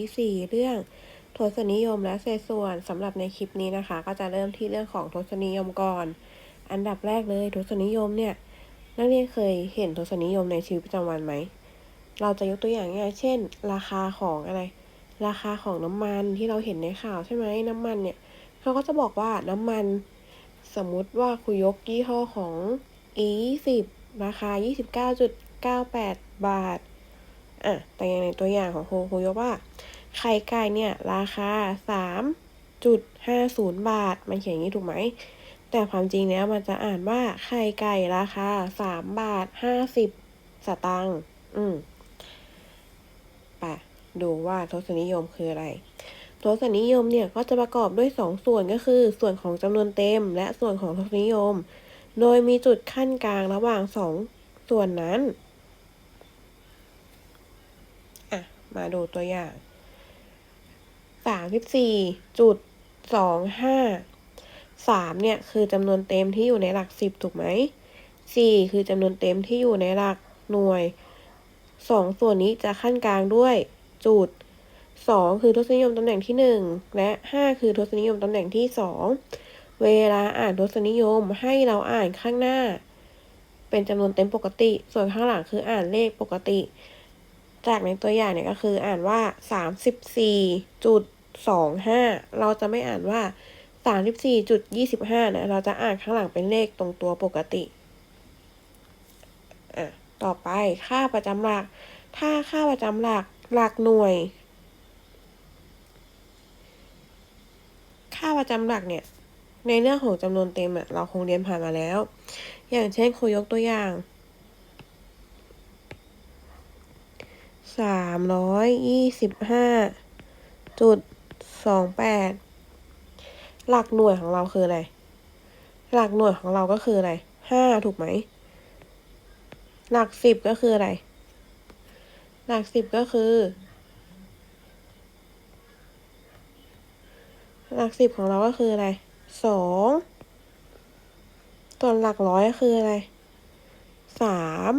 ที่ 4 เรื่องทศนิยมและเศษส่วนสำหรับในคลิปนี้นะคะ ก็จะเริ่มที่เรื่องของทศนิยมก่อน อันดับแรกเลยทศนิยมเนี่ยนักเรียนเคยเห็นทศนิยมในชีวิตประจำวันไหมเราจะยกตัวอย่างง่ายเช่น ราคาของอะไร ราคาของน้ำมันที่เราเห็นในข่าวใช่ไหมน้ำมันเนี่ยเขาก็จะบอกว่าน้ำมันสมมุติว่าคุยยกยี่ห้อของ E20 ราคา 29.98 บาท อะ แต่อย่างในตัวอย่างของครูครูยกว่า ไข่ไก่เนี่ยราคา3.50บาท มันเขียนอย่างนี้ถูกไหม แต่ความจริงแล้วมันจะอ่านว่าไข่ไก่ราคา3บาท50สตางค์อืมปะดูว่าทศนิยมคืออะไรทศนิยมเนี่ยก็จะประกอบด้วย2ส่วนก็คือ ส่วนของจำนวนเต็ม และส่วนของทศนิยม โดยมีจุดขั้นกลางระหว่างสองส่วนนั้น อะ มาดูตัวอย่าง สามสิบสี่จุดสองห้าสามเนี่ยคือจำนวนเต็มที่อยู่ในหลักสิบถูกไหมสี่คือจำนวนเต็มที่อยู่ในหลักหน่วยสองส่วนนี้จะขั้นกลางด้วยจุดสองคือทศนิยมตำแหน่งที่หนึ่งและห้าคือทศนิยมตำแหน่งที่สองเวลาอ่านทศนิยมให้เราอ่านข้างหน้า เป็นจำนวนเต็มปกติ ส่วนข้างหลังคืออ่านเลขปกติ จากในตัวอย่างเนี่ยก็คืออ่านว่าสามสิบสี่จุดสองห้าเราจะไม่อ่านว่าสามสิบสี่จุดยี่สิบห้านะ เราจะอ่านข้างหลังเป็นเลขตรงตัวปกติอะต่อไปค่าประจำหลัก ถ้าค่าประจำหลักหลักหน่วย ค่าประจำหลักเนี่ย ในเรื่องของจำนวนเต็มอะเราคงเรียนผ่านมาแล้ว อย่างเช่นครูยกตัวอย่าง สามร้อยยี่สิบห้าจุดสองแปดหลักหน่วยของเราคืออะไร หลักหน่วยของเราก็คืออะไรห้าถูกไหม หลักสิบก็คืออะไร หลักสิบก็คือ หลักสิบของเราก็คืออะไรสองส่วนหลักร้อยก็คืออะไรสาม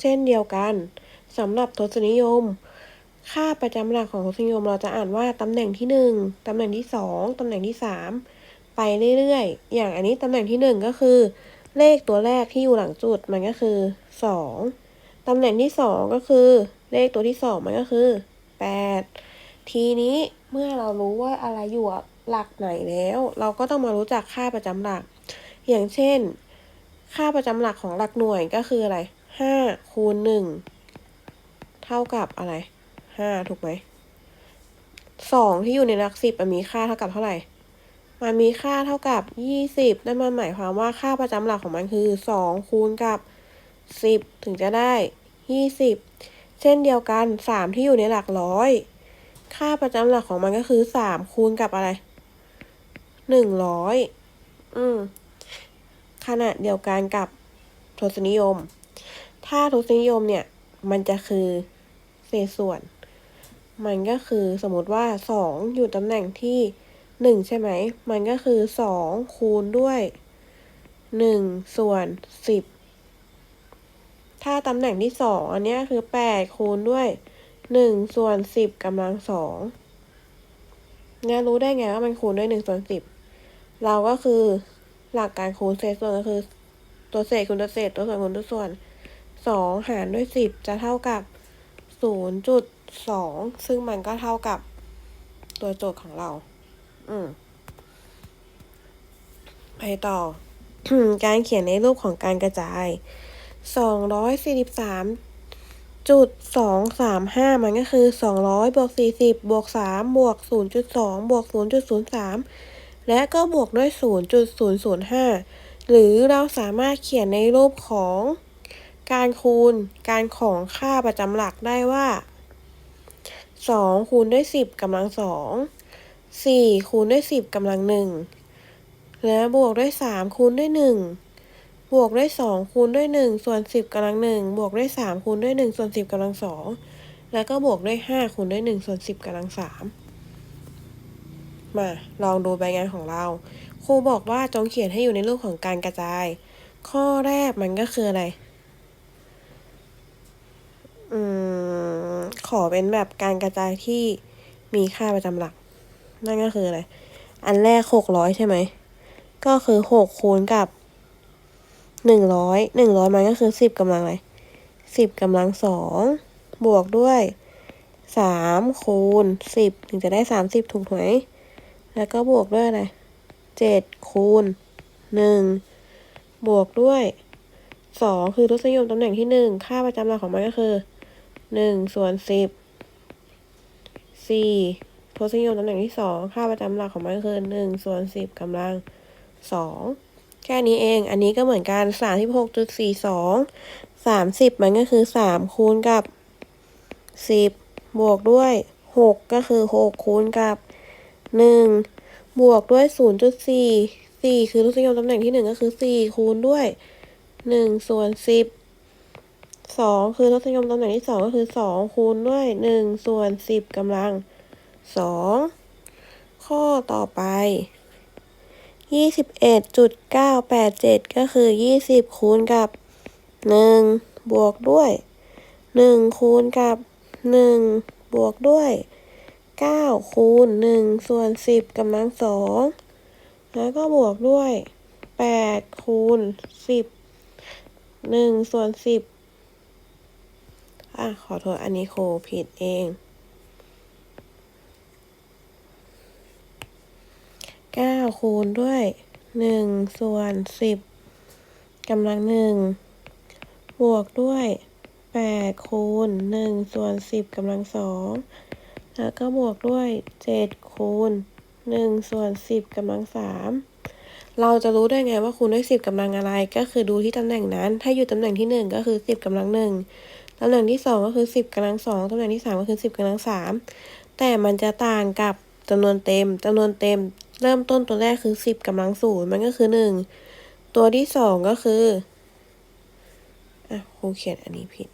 เช่นเดียวกัน สำหรับทศนิยม ค่าประจำหลักของทศนิยมเราจะอ่านว่าตำแหน่งที่หนึ่งตำแหน่งที่สองตำแหน่งที่สามไปเรื่อยๆ อย่างอันนี้ตำแหน่งที่หนึ่งก็คือ เลขตัวแรกที่อยู่หลังจุดมันก็คือสองตำแหน่งที่สองก็คือ เลขตัวที่สองมันก็คือแปดทีนี้เมื่อเรารู้ว่าอะไรอยู่หลักไหนแล้ว เราก็ต้องมารู้จักค่าประจำหลัก อย่างเช่น ค่าประจำหลักของหลักหน่วยก็คืออะไรห้าคูณหนึ่ง เท่ากับอะไรห้าถูกไหมสองที่อยู่ในหลักสิบมันมีค่าเท่ากับเท่าไหร่ มันมีค่าเท่ากับยี่สิบนั่นมันหมายความว่าค่าประจำหลักของมันคือสองคูณกับสิบถึงจะได้ยี่สิบเช่นเดียวกันสามที่อยู่ในหลักร้อยค่าประจำหลักของมันก็คือสามคูณกับอะไรหนึ่งร้อยอืมขนาดเดียวกันกับทศนิยม ถ้าทศนิยมเนี่ย มันจะคือเศษส่วน มันก็คือสมมติว่าสองอยู่ตำแหน่งที่หนึ่งใช่ไหม มันก็คือสองคูณด้วยหนึ่งส่วนสิบถ้าตำแหน่งที่สองอันนี้คือแปดคูณด้วยหนึ่งส่วนสิบกำลังสองเนี่รู้ได้ไงว่ามันคูณด้วยหนึ่งส่วนสิบเราก็คือหลักการคูณเศษส่วนก็คือตัวเศษคูณตัวเศษตัวส่วนคูณตัวส่วนวน 2 หารด้วย 10 จะเท่ากับ 0.2 ซึ่งมันก็เท่ากับตัวโจทย์ของเรา อืมไปต่อ การเขียนในรูปของการกระจาย 243จุดสองสามห้ามันก็คือสองร้อยบวกสี่สิบบวกสามบวกศูนย์จุดสองบวกศูนย์จุดศูนย์สามและก็บวกด้วยศูนย์จุดศูนย์ศูนย์ห้าหรือเราสามารถเขียนในรูปของ การคูณการของค่าประจำหลักได้ว่าสองคูณด้วยสิบกำลังสองสี่คูณด้วยสิบกำลังหนึ่งและบวกด้วยสามคูณด้วยหนึ่งบวกด้วยสองคูณด้วยหนึ่งส่วนสิบกำลังหนึ่งบวกด้วยสามคูณด้วยหนึ่งส่วนสิบกำลังสองแล้วก็บวกด้วยห้าคูณด้วยหนึ่งส่วนสิบกำลังสามมาลองดูใบงานของเรา ครูบอกว่าจงเขียนให้อยู่ในรูปของการกระจาย ข้อแรกมันก็คืออะไร อืม ขอเป็นแบบการกระจายที่มีค่าประจำหลัก นั่นก็คืออะไร อันแรกหกร้อยใช่ไหม ก็คือหกคูณกับหนึ่งร้อยหนึ่งร้อยมันก็คือสิบกำลังอะไรสิบกำลังสองบวกด้วยสามคูณสิบถึงจะได้สามสิบถูกไหม แล้วก็บวกด้วยอะไรเจ็ดคูณหนึ่งบวกด้วยสองคือทศนิยมตำแหน่งที่หนึ่งค่าประจำหลักของมันก็คือ หนึ่งส่วนสิบสี่ทศนิยมตำแหน่งที่สองค่าประจำหลักของมันก็คือหนึ่งส่วนสิบกำลังสองแค่นี้เอง อันนี้ก็เหมือนกันสามสิบหกจุดสี่สองสามสิบมันก็คือสามคูณกับสิบบวกด้วยหกก็คือหกคูณกับหนึ่งบวกด้วยศูนย์จุดสี่สี่คือทศนิยมตำแหน่งที่หนึ่งก็คือสี่คูณด้วยหนึ่งส่วนสิบ สองคือทศนิยมตำแหน่งที่สองก็คือสองคูณด้วยหนึ่งส่วนสิบกำลังสองข้อต่อไปยี่สิบเอ็ดจุดเก้าแปดเจ็ดก็คือยี่สิบคูณกับหนึ่งบวกด้วยหนึ่งคูณกับหนึ่งบวกด้วยเก้าคูณหนึ่งส่วนสิบกำลังสองแล้วก็บวกด้วยแปดคูณสิบหนึ่งส่วนสิบ อะ ขอโทษอันนี้โคผิดเอง เก้าคูณด้วยหนึ่งส่วนสิบกำลังหนึ่งบวกด้วยแปดคูณหนึ่งส่วนสิบกำลังสองแล้วก็บวกด้วยเจ็ดคูณหนึ่งส่วนสิบกำลังสามเราจะรู้ได้ไงว่าคูณด้วยสิบกำลังอะไร ก็คือดูที่ตำแหน่งนั้น ถ้าอยู่ตำแหน่งที่หนึ่งก็คือสิบกำลังหนึ่ง ตำแหน่งที่สองก็คือสิบกำลังสองตำแหน่งที่สามก็คือสิบกำลังสามแต่มันจะต่างกับจำนวนเต็มจำนวนเต็ม เริ่มต้นตัวแรกคือสิบกำลังศูนย์มันก็คือหนึ่งตัวที่สองก็คืออะครูเขียนอันนี้ผิด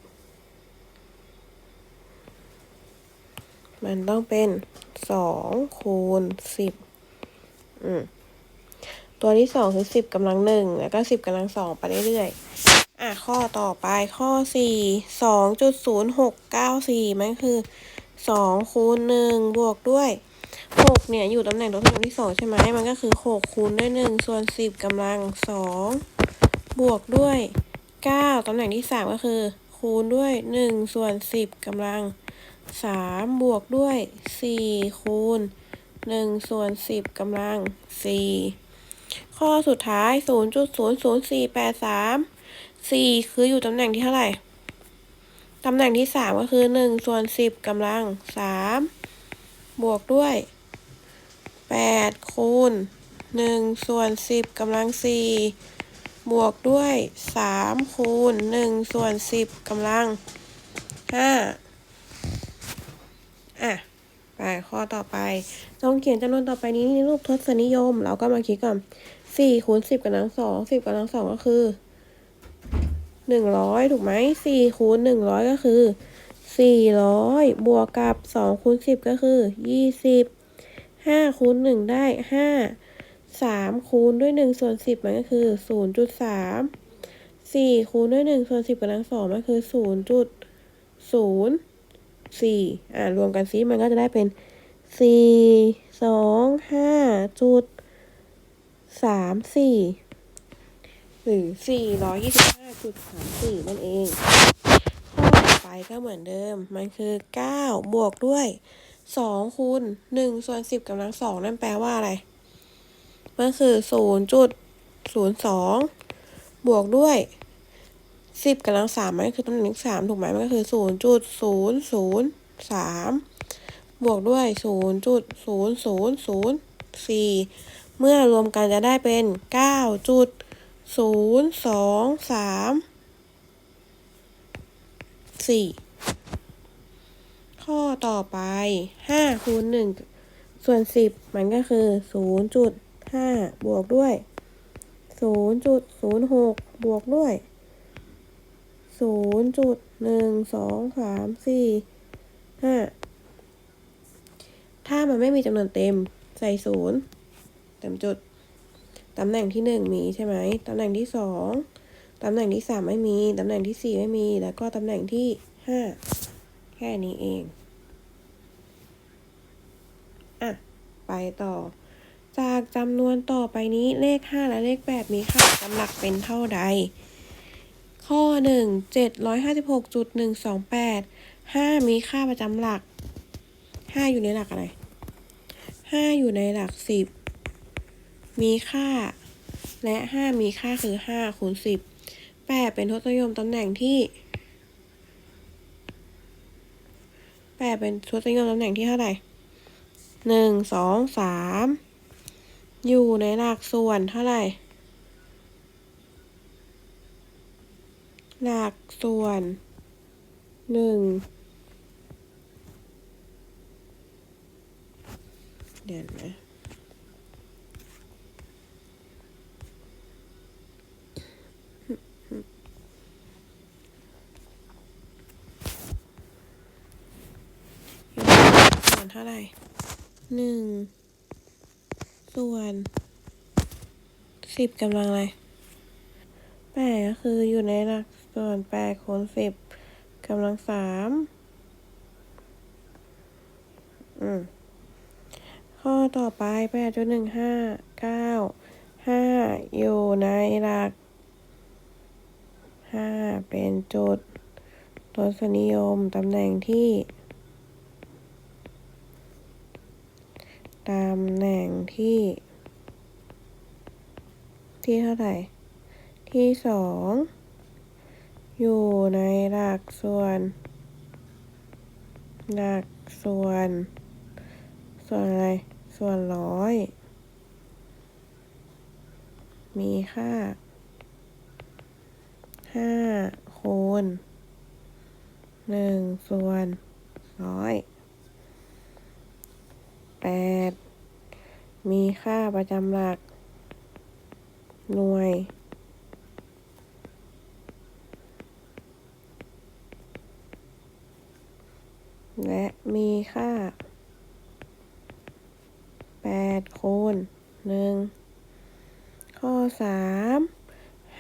มันต้องเป็นสองคูณสิบอืมตัวที่สองคือสิบกำลังหนึ่งแล้วก็สิบกำลังสองไปเรื่อยๆ อะข้อต่อไปข้อสี่สองจุดศูนย์หกเก้าสี่มันคือสองคูณหนึ่งบวกด้วยหกเนี่ยอยู่ตำแหน่งตัวที่ที่สองใช่ไหมมันก็คือหกคูณด้วยหนึ่งส่วนสิบกำลังสองบวกด้วยเก้าตำแหน่งที่สามก็คือ คูณด้วยหนึ่งส่วนสิบกำลังสามบวกด้วยสี่คูณหนึ่งส่วนสิบกำลังสี่ข้อสุดท้ายศูนย์จุดศูนย์ศูนย์สี่แปดสาม สี่คืออยู่ตำแหน่งที่เท่าไหร่ ตำแหน่งที่สามก็คือหนึ่งส่วนสิบกำลังสามบวกด้วยแปดคูณหนึ่งส่วนสิบกำลังสี่บวกด้วยสามคูณหนึ่งส่วนสิบกำลังห้าอะไปข้อต่อไปต้องเขียนจำนวนต่อไปนี้ในรูปทศนิยม เราก็มาคิดก่อนสี่คูณสิบกำลังสองสิบกำลังสองก็คือ หนึ่งร้อยถูกไหมสี่คูณหนึ่งร้อยก็คือสี่ร้อยบวกกับสองคูณสิบก็คือยี่สิบห้าคูณหนึ่งได้ห้าสามคูณด้วยหนึ่งส่วนสิบมันก็คือศูนย์จุดสามสี่คูณด้วยหนึ่งส่วนสิบกำลังสองมันคือศูนย์จุดศูนย์สี่อ่ารวมกันซิมันก็จะได้เป็นสี่สองห้าจุดสามสี่ หรือสี่ร้อยยี่สิบห้าจุดสามสี่นั่นเอง ข้อต่อไปก็เหมือนเดิม มันคือเก้าบวกด้วยสองคูณหนึ่งส่วนสิบกำลังสองนั่นแปลว่าอะไร มันคือศูนย์จุดศูนย์สองบวกด้วยสิบกำลังสามมันคือตำแหน่งสามถูกไหม มันก็คือศูนย์จุดศูนย์ศูนย์สามบวกด้วยศูนย์จุดศูนย์ศูนย์ศูนย์สี่เมื่อรวมกันจะได้เป็นเก้าจุด ศูนย์สองสามสี่ข้อต่อไปห้าคูณหนึ่งส่วนสิบมันก็คือศูนย์จุดห้าบวกด้วยศูนย์จุดศูนย์หกบวกด้วยศูนย์จุดหนึ่งสองสามสี่ห้าถ้ามันไม่มีจำนวนเต็มใส่ศูนย์เต็มจุด ตำแหน่งที่หนึ่งมีใช่ไหมตำแหน่งที่สองตำแหน่งที่สามไม่มี ตำแหน่งที่สี่ไม่มี แล้วก็ตำแหน่งที่ห้าแค่นี้เอง อะ ไปต่อ จากจำนวนต่อไปนี้เลข 5 และเลข 8 มีค่าประจำหลักเป็นเท่าใด ข้อ 1 756.128 5 มีค่าประจำหลัก 5 อยู่ในหลักอะไร 5 อยู่ในหลัก 10 มีค่า และ 5 มีค่าคือ 5 คูณ 10 8 เป็นทศนิยมตำแหน่งที่ 8 เป็นทศนิยมตำแหน่งที่เท่าไหร่หนึ่งสองสามอยู่ในหลักส่วนเท่าไหร่ หลักส่วนหนึ่งเดี๋ยวนะอยู่ในหลักส่วนเท่าไหร่ หนึ่งส่วนสิบกำลังอะไรแปดก็คืออยู่ในหลักส่วนแปดคูณสิบกำลังสามอืมข้อต่อไปแปดจุดหนึ่งห้าเก้าห้าอยู่ในหลักห้าเป็นจุดทศนิยมตำแหน่งที่ ตำแหน่งที่ ที่เท่าไหร่ ที่สอง อยู่ในหลักส่วน หลักส่วน ส่วนอะไร ส่วนร้อย มีค่าห้าคูณหนึ่งส่วนร้อย แปดมีค่าประจำหลัก หน่วย และมีค่าแปดคูณหนึ่งข้อสาม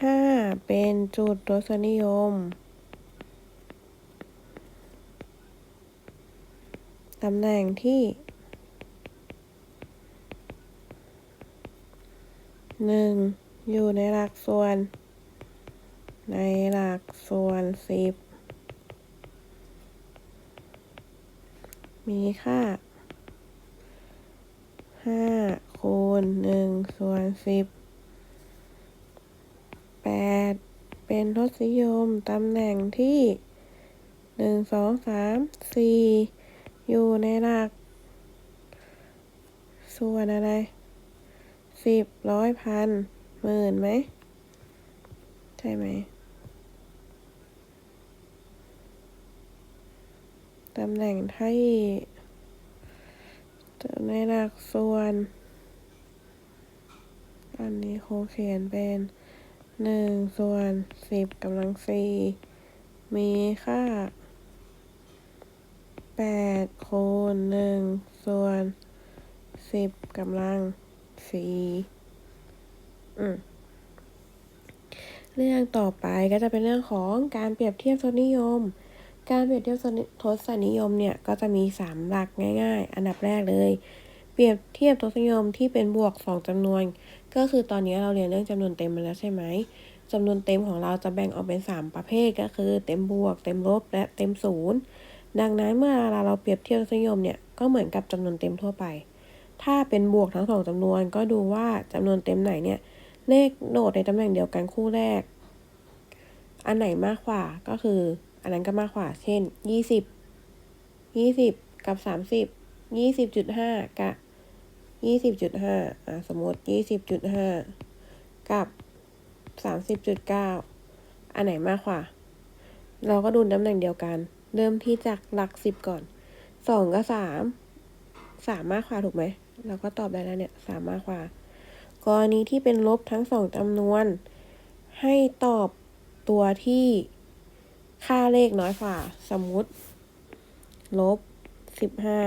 ห้าเป็นจุดทศนิยมตำแหน่งที่ หนึ่งอยู่ในหลักส่วน ในหลักส่วนสิบมีค่าห้าคูณหนึ่งส่วนสิบแปดเป็นทศนิยมตำแหน่งที่หนึ่งสองสามสี่อยู่ในหลัก ส่วนอะไร สิบร้อยพันหมื่นไหม ใช่ไหมตำแหน่งที่ในหลักส่วน อันนี้คเขียนเป็นหนึ่งส่วนสิบกำลังสี่มีค่าแปดคูณหนึ่งส่วนสิบกำลัง สีอืมเรื่องต่อไปก็จะเป็นเรื่องของการเปรียบเทียบทศนิยม การเปรียบเทียบทศนิยมเนี่ยก็จะมีสามหลักง่าย ๆ อันดับแรกเลย เปรียบเทียบทศนิยมที่เป็นบวกสองจำนวน ก็คือตอนนี้เราเรียนเรื่องจำนวนเต็มมาแล้วใช่ไหมจำนวนเต็มของเราจะแบ่งออกเป็นสามประเภทก็คือ เต็มบวก เต็มลบ และเต็มศูนย์ดังนั้นเมื่อเราเราเปรียบเทียบทศนิยมเนี่ยก็เหมือนกับจำนวนเต็มทั่วไป ถ้าเป็นบวกทั้งสองจำนวน ก็ดูว่าจำนวนเต็มไหนเนี่ยเลขโดดในตำแหน่งเดียวกันคู่แรก อันไหนมากกว่าก็คือ อันนั้นก็มากกว่า เช่นยี่สิบยี่สิบกับสามสิบยี่สิบจุดห้ากับยี่สิบจุดห้าอ่าสมมติยี่สิบจุดห้ากับสามสิบจุดเก้าอันไหนมากกว่า เราก็ดูตำแหน่งเดียวกัน เริ่มที่จากหลักสิบก่อนสองกับสามสามมากกว่าถูกไหม เราก็ตอบได้แล้วเนี่ยสามมากกว่า กรณีที่เป็นลบทั้งสองจำนวน ให้ตอบตัวที่ค่าเลขน้อยกว่า สมมุติ ลบสิบห้า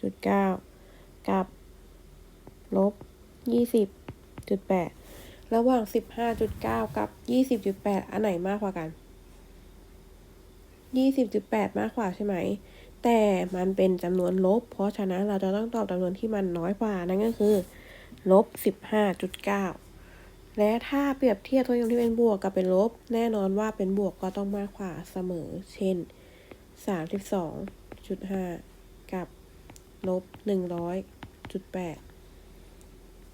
จุดเก้ากับ ลบยี่สิบจุดแปดระหว่างสิบห้าจุดเก้ากับยี่สิบจุดแปดอันไหนมากกว่ากันยี่สิบจุดแปดมากกว่าใช่ไหม แต่มันเป็นจำนวนลบ เพราะฉะนั้นเราจะต้องตอบจำนวนที่มันน้อยกว่า นั่นก็คือลบสิบห้าจุดเก้าและถ้าเปรียบเทียบทศนิยมที่เป็นบวกกับเป็นลบ แน่นอนว่าเป็นบวกก็ต้องมากกว่าเสมอ เช่นสามสิบสองจุดห้ากับลบหนึ่งร้อยจุดแปด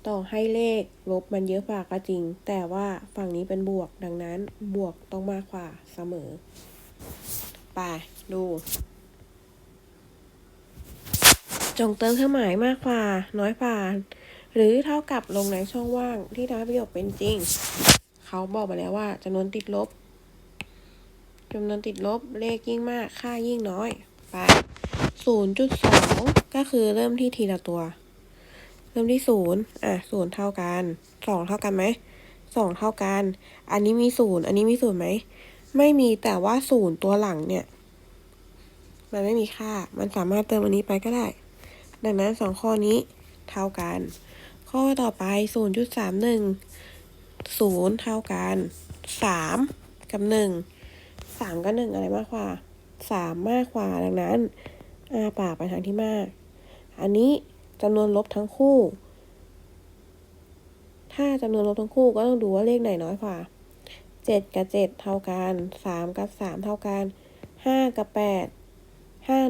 ต่อให้เลขลบมันเยอะกว่าก็จริง แต่ว่าฝั่งนี้เป็นบวกดังนั้นบวกต้องมากกว่าเสมอ ไปดู จงเติมเครื่องหมายมากกว่า น้อยกว่า หรือเท่ากับลงในช่องว่างที่ทำให้ประโยคเป็นจริง เขาบอกมาแล้วว่าจำนวนติดลบจำนวนติดลบเลขยิ่งมาก ค่ายิ่งน้อย ไปศูนย์จุดสองก็คือเริ่มที่ทีละตัว เริ่มที่ศูนย์อะศูนย์เท่ากันสองเท่ากันไหมสองเท่ากัน อันนี้มีศูนย์อันนี้มีศูนย์ไหม ไม่มีแต่ว่าศูนย์ตัวหลังเนี่ย มันไม่มีค่า มันสามารถเติมอันนี้ไปก็ได้ ดังนั้นสองข้อนี้เท่ากัน ข้อต่อไปศูนย์จุดสามหนึ่งศูนย์เท่ากันสามกับหนึ่งสามกับหนึ่งอะไรมากกว่าสามมากกว่า ดังนั้นอาปากไปทางที่มาก อันนี้จำนวนลบทั้งคู่ ถ้าจำนวนลบทั้งคู่ก็ต้องดูว่าเลขไหนน้อยกว่าเจ็ดกับเจ็ดเท่ากันสามกับสามเท่ากันห้ากับแปด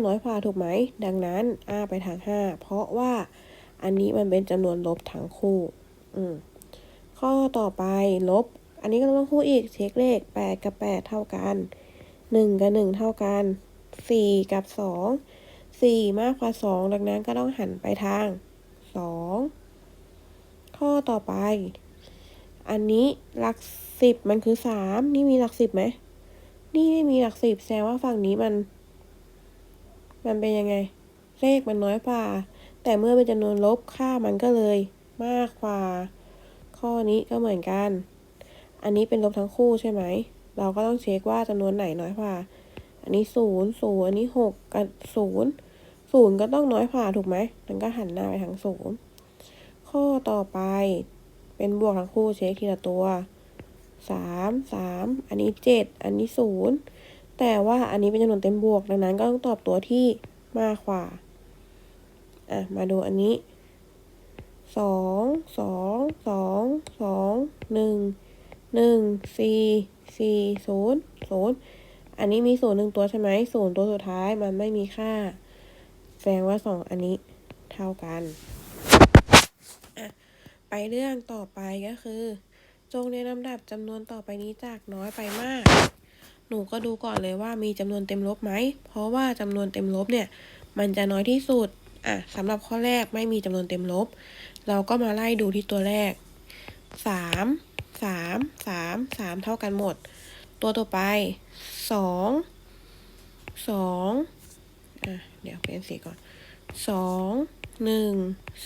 น้อยกว่าถูกไหม ดังนั้นอาไปทางห้าเพราะว่าอันนี้มันเป็นจำนวนลบทั้งคู่ อืม ข้อต่อไปลบ อันนี้ก็ต้องคู่อีก เช็คเลขแปดกับแปดเท่ากันหนึ่งกับหนึ่งเท่ากันสี่กับสองสี่มากกว่าสองดังนั้นก็ต้องหันไปทางสองข้อต่อไป อันนี้หลักสิบมันคือสามนี่มีหลักสิบไหม นี่ไม่มีหลักสิบแสดงว่าฝั่งนี้มัน มันเป็นยังไง เลขมันน้อยกว่า แต่เมื่อเป็นจำนวนลบค่ามันก็เลย มากกว่า ข้อนี้ก็เหมือนกัน อันนี้เป็นลบทั้งคู่ใช่ไหม เราก็ต้องเช็คว่าจำนวนไหนน้อยกว่า อันนี้ศูนย์ศูนย์อันนี้หกกับศูนย์ศูนย์ก็ต้องน้อยกว่าถูกไหมมันก็หันหน้าไปทางศูนย์ข้อต่อไป เป็นบวกทั้งคู่เช็คทีละตัวสามสามอันนี้เจ็ดอันนี้ศูนย์ แต่ว่าอันนี้เป็นจำนวนเต็มบวก ดังนั้นก็ต้องตอบตัวที่มากกว่า อะ มาดูอันนี้สองสองสองสองหนึ่งหนึ่งสี่สี่ศูนย์ศูนย์อันนี้มีศูนย์หนึ่งตัวใช่ไหมศูนย์ตัวสุดท้ายมันไม่มีค่า แสดงว่าสองอันนี้เท่ากันอะไปเรื่องต่อไปก็คือ จงเรียงลำดับจำนวนต่อไปนี้จากน้อยไปมาก หนูก็ดูก่อนเลยว่ามีจำนวนเต็มลบไหม เพราะว่าจำนวนเต็มลบเนี่ย มันจะน้อยที่สุด อะสำหรับข้อแรกไม่มีจำนวนเต็มลบ เราก็มาไล่ดูที่ตัวแรกสามสามสามสามเท่ากันหมด ตัวต่อไปสองสองอะเดี๋ยวเปลี่ยนสีก่อนสองหนึ่ง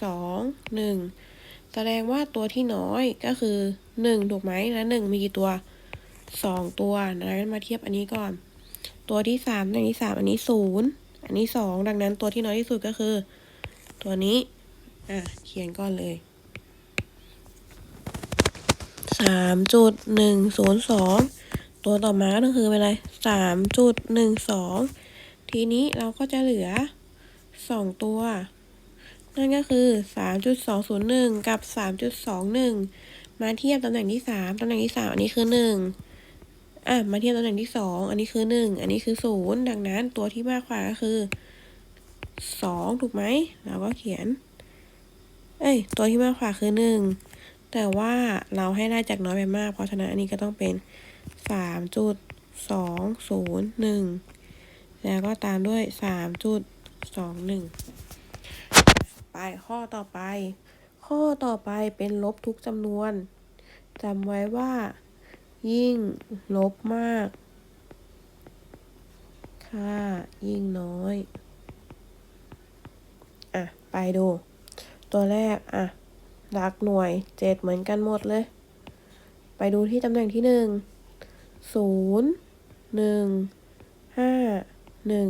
สองหนึ่งแสดงว่าตัวที่น้อยก็คือหนึ่งถูกไหม แล้วหนึ่งมีกี่ตัว สองตัวนั้นมาเทียบอันนี้ก่อน ตัวที่สามอันนี้สามอันนี้ศูนย์อันนี้สองดังนั้นตัวที่น้อยที่สุดก็คือ ตัวนี้ อะเขียนก่อนเลยสามจุดหนึ่งศูนย์สองตัวต่อมาก็คือเป็นอะไรสามจุดหนึ่งสองทีนี้เราก็จะเหลือสองตัว นั่นก็คือสามจุดสองศูนย์หนึ่งกับสามจุดสองหนึ่งมาเทียบตำแหน่งที่สามตำแหน่งที่สามอันนี้คือหนึ่ง อะมาเทียบตำแหน่งที่สองอันนี้คือหนึ่งอันนี้คือศูนย์ดังนั้นตัวที่มากกว่าก็คือสองถูกไหมเราก็เขียน เอ้ย ตัวที่มากกว่าคือหนึ่งแต่ว่าเราให้ได้จากน้อยไปมาก เพราะฉะนั้นอันนี้ก็ต้องเป็นสามจุดสองศูนย์หนึ่งแล้วก็ตามด้วยสามจุดสองหนึ่งไปข้อต่อไป ข้อต่อไปเป็นลบทุกจำนวนจำไว้ว่า ยิ่งลบมาก ค่ายิ่งน้อย อะ ไปดู ตัวแรก อะหลักหน่วยเจ็ดเหมือนกันหมดเลย ไปดูที่ตำแหน่งที่หนึ่งศูนย์หนึ่งห้าหนึ่ง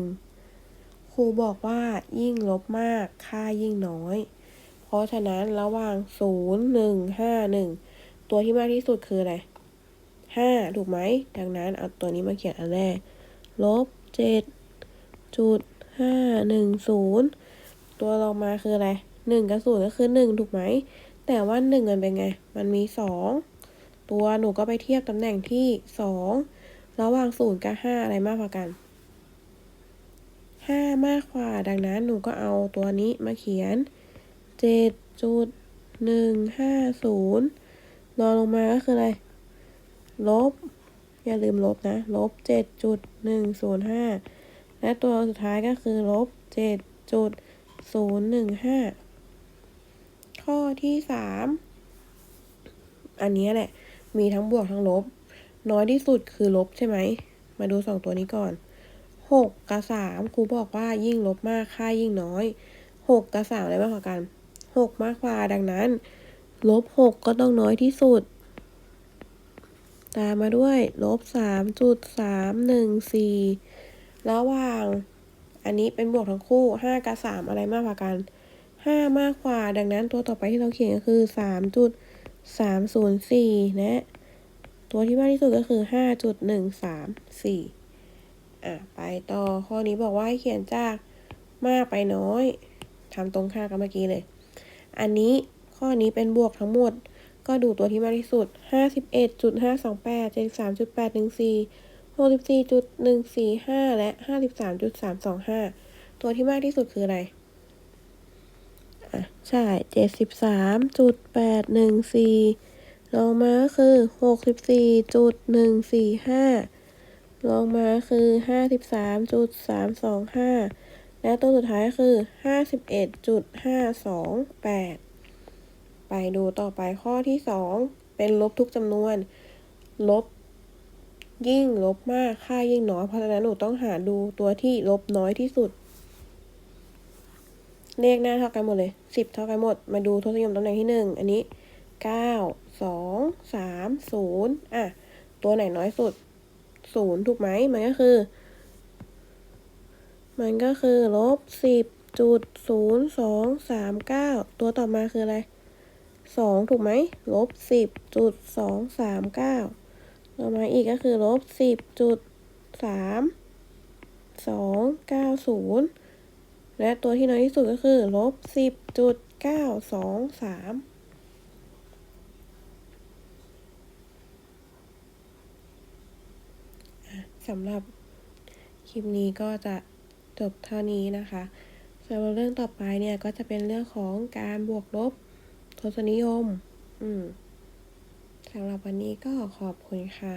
ครูบอกว่ายิ่งลบมากค่ายิ่งน้อย เพราะฉะนั้นระหว่างศูนย์หนึ่งห้าหนึ่งตัวที่มากที่สุดคืออะไร ห้าถูกไหม ดังนั้นเอาตัวนี้มาเขียนอันแรก ลบเจ็ดจุดห้าหนึ่งศูนย์ตัวลงมาคืออะไรหนึ่งกับศูนย์ก็คือหนึ่งถูกไหม แต่ว่าหนึ่งมันเป็นไง มันมีสองตัวหนูก็ไปเทียบตำแหน่งที่สองระหว่างศูนย์กับห้าอะไรมากกว่ากันห้ามากกว่า ดังนั้นหนูก็เอาตัวนี้มาเขียนเจ็ดจุดหนึ่งห้าศูนย์รองลงมาก็คืออะไร ลบ อย่าลืมลบนะ ลบเจ็ดจุดหนึ่งศูนย์ห้าและตัวสุดท้ายก็คือลบเจ็ดจุดศูนย์หนึ่งห้าข้อที่สามอันนี้แหละ มีทั้งบวกทั้งลบ น้อยที่สุดคือลบใช่ไหม มาดูสองตัวนี้ก่อนหกกับสามครูบอกว่ายิ่งลบมากค่ายิ่งน้อยหกกับสามอะไรมากกว่ากันหกมากกว่าดังนั้นลบหกก็ต้องน้อยที่สุด ตามมาด้วยลบสามจุดสามหนึ่งสี่ระหว่าง อันนี้เป็นบวกทั้งคู่ห้ากับสามอะไรมากกว่ากันห้ามากกว่า ดังนั้นตัวต่อไปที่เราเขียนก็คือสามจุดสามศูนย์สี่นะตัวที่มากที่สุดก็คือห้าจุดหนึ่งสามสี่อะ ไปต่อข้อนี้บอกว่าให้เขียนจากมากไปน้อยทำตรงค่ากันเมื่อกี้เลย อันนี้ข้อนี้เป็นบวกทั้งหมด ก็ดูตัวที่มากที่สุด 51.528 73.814 64.145 และ 53.325 ตัวที่มากที่สุดคืออะไร อะ ใช่ 73.814 ลองมาก็คือ 64.145 ลองมาคือ 53.325 และตัวสุดท้ายก็คือ 51.528 ไปดูต่อไปข้อที่สองเป็นลบทุกจำนวน ลบยิ่งลบมากค่ายิ่งน้อยเพราะฉะนั้นหนูต้องหาดูตัวที่ลบน้อยที่สุด เลขหน้าเท่ากันหมดเลยสิบเท่ากันหมด มาดูทศนิยมตำแหน่งที่หนึ่งอันนี้เก้าสองสามศูนย์อะ ตัวไหนน้อยสุดศูนย์ถูกไหมมันก็คือ มันก็คือลบสิบจุดศูนย์สองสามเก้าตัวต่อมาคืออะไร สองถูกไหมลบสิบจุดสองสามเก้าต่อมาอีกก็คือลบสิบจุดสามสองเก้าศูนย์และตัวที่น้อยที่สุดก็คือลบสิบจุดเก้าสองสามสำหรับคลิปนี้ก็จะจบเท่านี้นะคะสำหรับเรื่องต่อไปเนี่ยก็จะเป็นเรื่องของการบวกลบ ทศนิยม อืมสำหรับวันนี้ก็ขอบคุณค่ะ